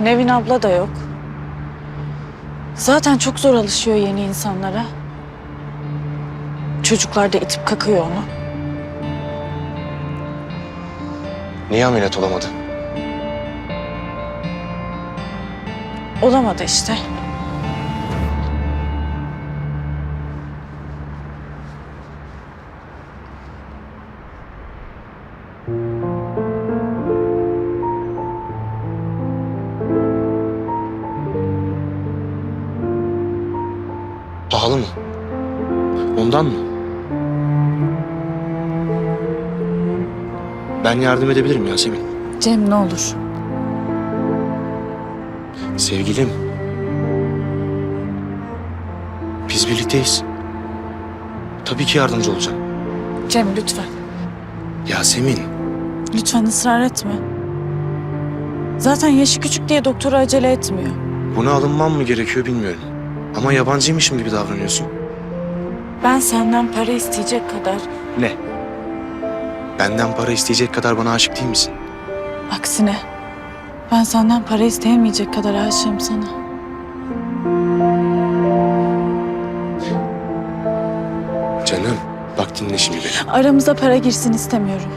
Nevin abla da yok. Zaten çok zor alışıyor yeni insanlara. Çocuklar da itip kakıyor onu. Niye ameliyat olamadı? Olamadı işte. Ben yardım edebilirim Yasemin. Cem ne olur. Sevgilim. Biz birlikteyiz. Tabii ki yardımcı olacağım. Cem lütfen. Yasemin. Lütfen ısrar etme. Zaten yaşı küçük diye doktora acele etmiyor. Buna alınmam mı gerekiyor bilmiyorum. Ama yabancıymışım gibi davranıyorsun. Ben senden para isteyecek kadar Ne? Benden para isteyecek kadar bana aşık değil misin? aksine ben senden para isteyemeyecek kadar aşığım sana. Canım bak dinle şimdi beni. Aramıza para girsin istemiyorum.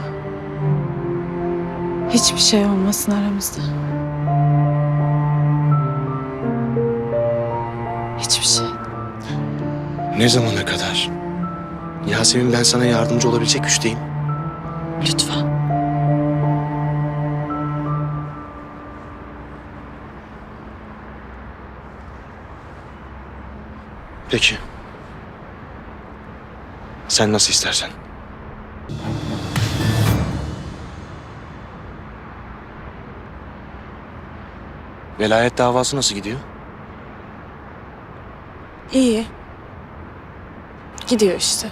Hiçbir şey olmasın aramızda. Hiçbir şey. Ne zamana kadar? Yasemin ben sana yardımcı olabilecek güçteyim. Peki. Sen nasıl istersen. Velayet davası nasıl gidiyor? İyi. Gidiyor işte.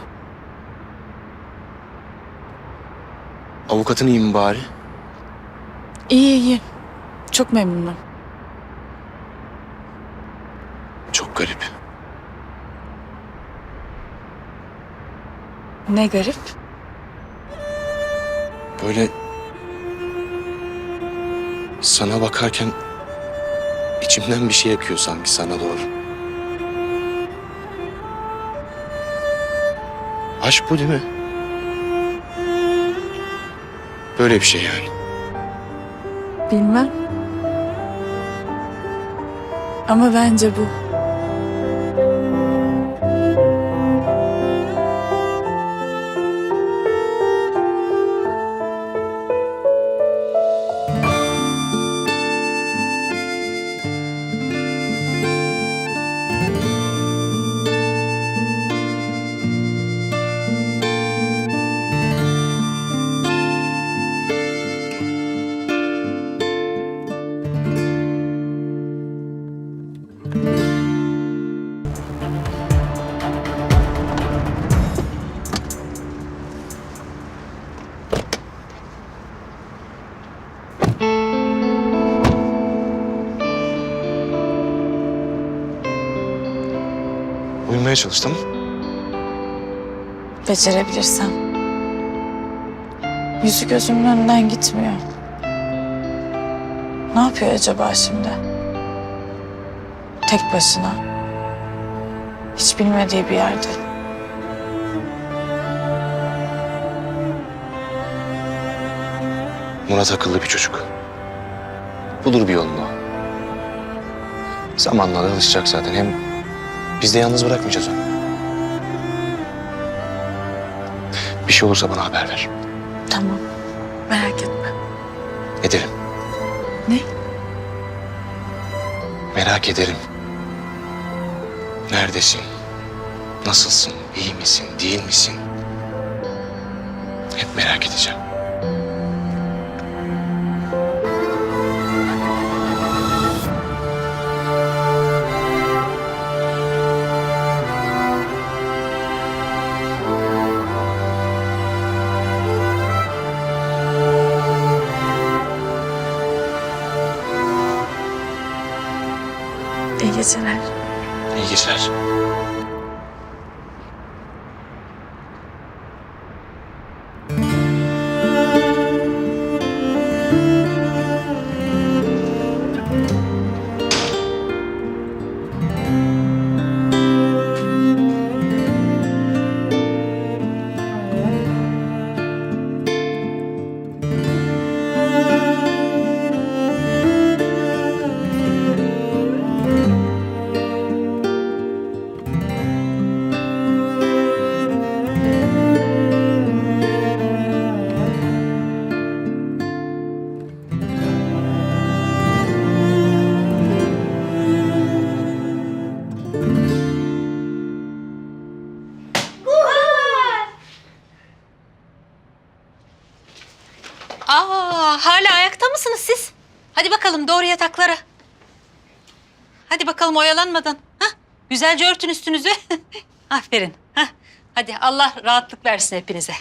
Avukatın iyi mi bari? İyi iyi. Çok memnunum. Çok garip. Ne garip. Böyle sana bakarken içimden bir şey akıyor sanki sana doğru. Aşk bu değil mi? Böyle bir şey yani. Bilmem. Ama bence bu. Uyumaya çalıştım. Becerebilirsem. Yüzü gözümün önünden gitmiyor. Ne yapıyor acaba şimdi? Tek başına. Hiç bilmediği bir yerde. Murat akıllı bir çocuk. Bulur bir yolunu. Zamanla da alışacak zaten. Hem biz de yalnız bırakmayacağız onu. Bir şey olursa bana haber ver. Tamam. Merak etme. Ederim. Ne? Merak ederim. Neredesin? Nasılsın? İyi misin? Değil misin? Hep merak edeceğim. Geceler. İyi geceler. Doğru yataklara. Hadi bakalım oyalanmadan. Hah, güzelce örtün üstünüzü. Aferin. Hah, hadi Allah rahatlık versin hepinize.